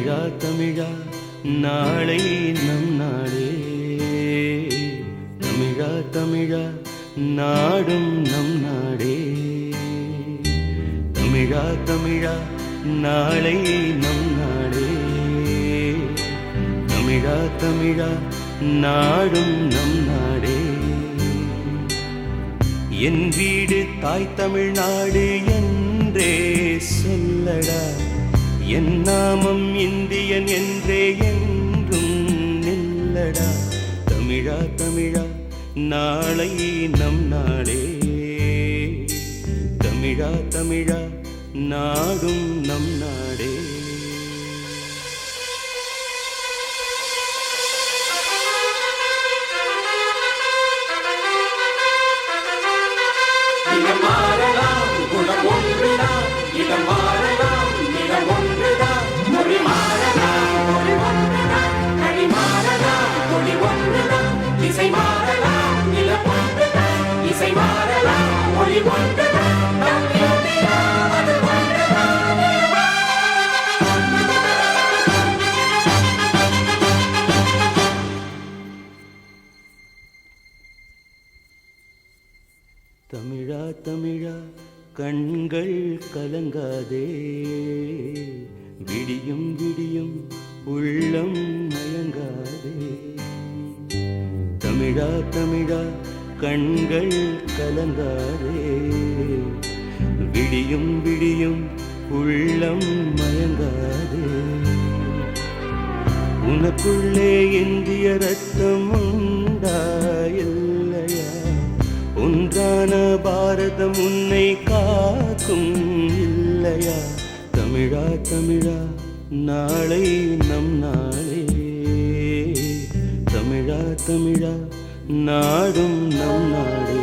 தமிழா தமிழா நாளை நம் நாடே. தமிழா தமிழா நாடும் நம் நாடே. தமிழா தமிழா நாளை நம் நாடே. தமிழா தமிழா நாடும் நம் நாடே. என் வீடு தாய் தமிழ்நாடு என்றே சொல்லடா. என் நாமம் இந்தியன் என்றே என்றும் நில்லடா. தமிழா தமிழா நாளை நம் நாடே. தமிழா தமிழா நாடும் நம் நாடே. இடம் மாறலாம் குணம் ஒன்றுதான். இடம் தமிழா தமிழா கண்கள் கலங்காதே. விடியும் விடியும் உள்ளம் மயங்காதே. தமிழா தமிழா கண்கள் கலங்காதே. விடியும் விடியும் உள்ளம் மயங்காதே. உனக்குள்ளே இந்திய ரத்தம் உண்டா ஒன்றான பாரதம் உன்னை காக்கும் இல்லையா? தமிழா தமிழா நாளை நம் நாளே. தமிழா தமிழா நாடும் நம் நாடே.